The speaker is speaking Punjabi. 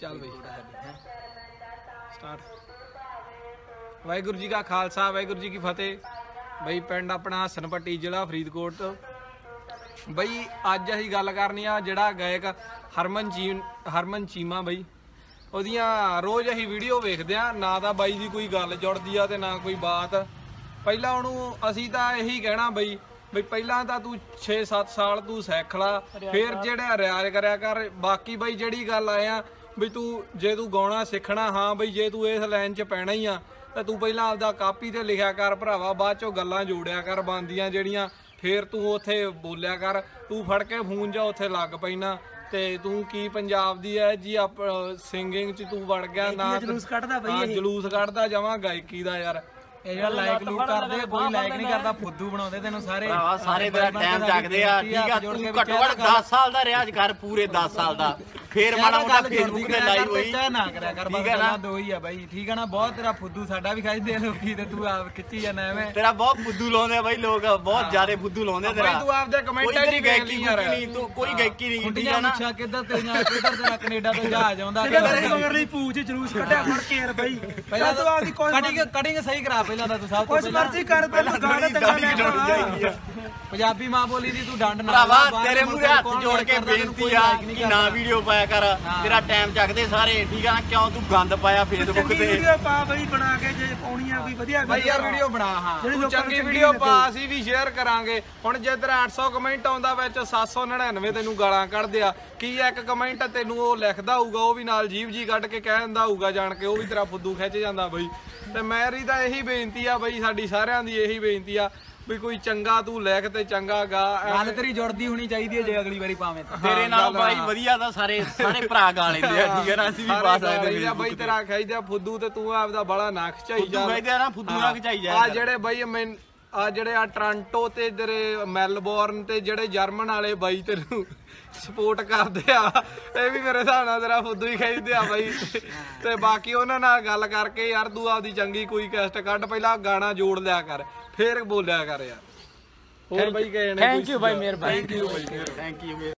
ਚੱਲ ਬਈ। ਸਟਾਰਟ ਵਾਹਿਗੁਰੂ ਜੀ ਕਾ ਖਾਲਸਾ, ਵਾਹਿਗੁਰੂ ਜੀ ਕੀ ਫਤਿਹ। ਬਈ, ਪਿੰਡ ਆਪਣਾ ਹਸਨਪੱਟੀ ਜ਼ਿਲ੍ਹਾ ਫਰੀਦਕੋਟ ਤੋਂ। ਬਈ, ਅੱਜ ਅਸੀਂ ਗੱਲ ਕਰਨੀ ਆ ਜਿਹੜਾ ਗਾਇਕ ਹਰਮਨ ਜੀ ਹਰਮਨ ਚੀਮਾ ਬਈ। ਉਹਦੀਆਂ ਰੋਜ਼ ਅਸੀਂ ਵੀਡੀਓ ਵੇਖਦੇ ਆ, ਨਾ ਤਾਂ ਬਾਈ ਦੀ ਕੋਈ ਗੱਲ ਜੁੜਦੀ ਆ ਤੇ ਨਾ ਕੋਈ ਬਾਤ। ਪਹਿਲਾਂ ਉਹਨੂੰ ਅਸੀਂ ਤਾਂ ਇਹੀ ਕਹਿਣਾ ਬਈ ਬਈ ਪਹਿਲਾਂ ਤਾਂ ਤੂੰ 6-7 ਸਾਲ ਤੂੰ ਸਿੱਖ ਲਾ ਫਿਰ ਜਿਹੜਾ ਰਿਆਜ਼ ਕਰਿਆ ਕਰ ਬਾਕੀ ਬਈ ਜਿਹੜੀ ਗੱਲ ਆਇਆ ਵੀ ਤੂੰ ਜੇ ਤੂੰ ਗਾਉਣਾ ਸਿੱਖਣਾ ਹਾਂ ਬਈ ਜੇ ਤੂੰ ਇਸ ਲਾਈਨ 'ਚ ਪੈਣਾ ਹੀ ਆ ਤਾਂ ਤੂੰ ਪਹਿਲਾਂ ਆਪਦਾ ਕਾਪੀ ਤੇ ਲਿਖਿਆ ਕਰ ਭਰਾਵਾ ਬਾਅਦ ਚੋਂ ਗੱਲਾਂ ਜੋੜਿਆ ਕਰ ਬੰਦੀਆਂ ਜਿਹੜੀਆਂ ਫੇਰ ਤੂੰ ਉੱਥੇ ਬੋਲਿਆ ਕਰ ਤੂੰ ਫੜ ਕੇ ਫੋਨ ਜਾ ਉੱਥੇ ਲੱਗ ਪੈਣਾ ਤੇ ਤੂੰ ਕੀ ਪੰਜਾਬ ਦੀ ਐ ਜੀ ਆਪ ਸਿੰਗਿੰਗ 'ਚ ਤੂੰ ਵੜ ਗਿਆ ਨਾ ਜਲੂਸ ਕੱਢਦਾ ਬਈ ਜਲੂਸ ਕੱਢਦਾ ਜਮਾ ਗਾਇਕੀ ਦਾ ਯਾਰ। ਇਹ ਜਿਹੜਾ ਲਾਈਕ ਲੂਕ ਕਰਦੇ ਆ, ਕੋਈ ਲਾਈਕ ਨਹੀਂ ਕਰਦਾ ਫੁੱਦੂ ਬਣਾਉਂਦੇ ਤੈਨੂੰ ਸਾਰੇ। ਭਰਾਵਾ ਸਾਰੇ ਤੇਰਾ ਟਾਈਮ ਚੱਕਦੇ ਆ ਠੀਕ ਆ ਤੂੰ ਘੱਟੋ ਘੱਟ 10 ਸਾਲ ਦਾ ਰਿਆਜ਼ ਕਰ ਪੂਰੇ 10 ਸਾਲ ਦਾ। ਫੇਰ ਮਾੜਾ ਮੋਟਾ ਫੇਸਬੁੱਕ ਤੇ ਲਾਈਵ ਹੋਈ। ਚਾਹ ਨਾ ਕਰਿਆ ਕਰ ਬਸ? ਗੱਲਾਂ ਦੋ ਹੀ ਆ ਬਾਈ। ਠੀਕ ਹੈ ਨਾ ਬਹੁਤ ਤੇਰਾ ਫੁੱਦੂ ਸਾਡਾ ਵੀ ਆ ਲੋਕੀ ਤੇ ਤੂੰ ਆਪ ਖਿੱਚੀ ਜਾਂਦਾ ਐਵੇਂ। ਤੇਰਾ ਬਹੁਤ ਫੁੱਦੂ ਲਾਉਂਦੇ ਆ ਬਾਈ ਲੋਕ ਬਹੁਤ ਜ਼ਿਆਦਾ ਫੁੱਦੂ ਲਾਉਂਦੇ ਆ ਤੇਰਾ। ਬਈ ਤੂੰ ਆਪਦੇ ਕਮੈਂਟਾਂ ਤੇਰੀ ਹੀ ਗਾਇਕੀ ਯਾਰ। ਨਹੀਂ ਤੂੰ ਕੋਈ ਗਾਇਕੀ ਨਹੀਂ ਠੀਕ ਕੁੰਡੀਆਂ ਆ ਨਾ? ਮੁੱਛਾਂ ਕਿੱਧਰ ਤੇਰੀਆਂ ਕਿੱਧਰ ਤੇਰਾ ਕੈਨੇਡਾ ਤੋਂ ਜਹਾਜ਼ ਆਉਂਦਾ ਮਗਰ ਲਈ ਪੂਛ ਜਲੂਸ ਕੱਢਿਆ ਮੁੜ ਕੇ ਯਾਰ ਬਈ। ਪਹਿਲਾਂ ਤੂੰ ਆਪਦੀ ਕੋਈ ਕਟਿੰਗ ਕਟਿੰਗ ਸਹੀ ਕਰਾ ਪਹਿਲਾਂ ਤਾਂ ਤੂੰ ਸਭ ਤੋਂ ਪਹਿਲਾਂ। ਮਰਜ਼ੀ ਕਰ ਪਹਿਲਾਂ ਗਾਣਾ ਤੇ ਆ। ਪੰਜਾਬੀ ਮਾਂ ਬੋਲੀ ਦੀ ਤੂੰ ਡੰਡ ਨਾ ਭਰਾਵਾ ਤੇਰੇ ਮੂਹਰੇ ਹੱਥ ਜੋੜ ਕੇ ਬੇਨਤੀ ਆ ਕਿ ਨਾ। ਵੀਡੀਓ ਪਾਇਆ ਕਰ। ਤੇਰਾ ਟਾਈਮ ਚੱਕਦੇ ਸਾਰੇ ਠੀਕ ਆ? ਕਿਉਂ ਤੂੰ ਗੰਦ ਪਾਇਆ ਫੇਸਬੁੱਕ ਤੇ ਵੀਡੀਓ ਪਾ ਬਈ ਬਣਾ ਕੇ ਜੇ ਪਾਉਣੀ ਆ ਕੋਈ ਵਧੀਆ ਬਈ ਯਾਰ ਵੀਡੀਓ ਬਣਾ ਹਾਂ। ਤੂੰ ਚੰਗੀ ਵੀਡੀਓ। ਪਾ ਅਸੀਂ ਵੀ ਸ਼ੇਅਰ ਕਰਾਂਗੇ। ਹੁਣ ਜੇ ਤੇਰਾ 800 ਕਮੈਂਟ ਆਉਂਦਾ ਵਿੱਚ 799 ਤੈਨੂੰ ਗਾਲਾਂ ਕੱਢਦੇ ਆ ਕੀ ਇੱਕ ਕਮੈਂਟ ਤੈਨੂੰ ਉਹ ਲਿਖਦਾ ਹੋਊਗਾ ਉਹ ਵੀ ਨਾਲ ਜੀਵ ਜੀ ਕੱਢ ਕੇ ਕਹਿ ਦਿੰਦਾ ਹੋਊਗਾ ਜਾਣ ਕੇ ਉਹ ਵੀ ਤੇਰਾ ਫੁੱਦੂ ਖਿੱਚ ਜਾਂਦਾ ਬਈ। ਤੇ ਮੇਰੀ ਤਾਂ ਇਹੀ ਬੇਨਤੀ ਆ ਬਈ ਸਾਡੀ ਸਾਰਿਆਂ ਦੀ ਇਹੀ ਬੇਨਤੀ ਆ। ਵੀ ਕੋਈ ਚੰਗਾ ਤੂੰ ਲਿਖ ਤੇ ਚੰਗਾ ਗਾ ਗੱਲ ਤੇਰੀ ਜੁੜਦੀ ਹੋਣੀ ਚਾਹੀਦੀ ਹੈ ਜੇ ਅਗਲੀ ਵਾਰੀ ਪਾਵੇਂ ਤਾਂ। ਤੇਰੇ ਨਾਲ ਬਾਈ ਵਧੀਆ ਤਾਂ ਸਾਰੇ ਸਾਰੇ ਭਰਾ ਗਾ ਲੈਂਦੇ ਆ ਠੀਕ ਹੈ ਨਾ? ਅਸੀਂ ਵੀ ਪਾ ਸਕਦੇ ਆ ਬਈ ਤੇਰਾ ਖਾਈਦਾ ਫੁੱਦੂ ਤੇ ਤੂੰ ਆਪਦਾ ਬੜਾ ਨੱਕ ਝਾਈ ਜਾ ਫੁੱਦੂ ਖਾਈਦਾ ਨਾ, ਫੁੱਦੂ ਨੱਕ ਝਾਈ ਜਾ ਆ ਜਿਹੜੇ ਬਈ ਮੈਂ ਆ ਜਿਹੜੇ ਆ ਟ੍ਰਾਂਟੋ ਤੇ ਜਿਹੜੇ ਮੈਲਬੌਰਨ ਤੇ ਜਿਹੜੇ ਜਰਮਨ ਵਾਲੇ ਬਾਈ ਤੈਨੂੰ ਸਪੋਰਟ ਕਰਦੇ ਆ ਇਹ ਵੀ ਮੇਰੇ ਹਿਸਾਬ ਨਾਲ ਤੇਰਾ ਫੁੱਦੂ ਹੀ ਖਾਈਦੇ ਆ ਬਾਈ। ਤੇ ਬਾਕੀ ਉਹਨਾਂ ਨਾਲ ਗੱਲ ਕਰਕੇ ਯਾਰ ਤੂੰ ਆਪਦੀ ਚੰਗੀ ਕੋਈ ਕੈਸਟ ਕੱਢ ਪਹਿਲਾਂ ਗਾਣਾ ਜੋੜ ਲਿਆ ਕਰ ਫੇਰ ਬੋਲਿਆ ਕਰ ਯਾਰ। ਹੋਰ ਬਾਈ ਕਹੇ ਨੇ ਥੈਂਕ ਯੂ ਬਾਈ ਮਿਹਰਬਾਨੀ। Thank you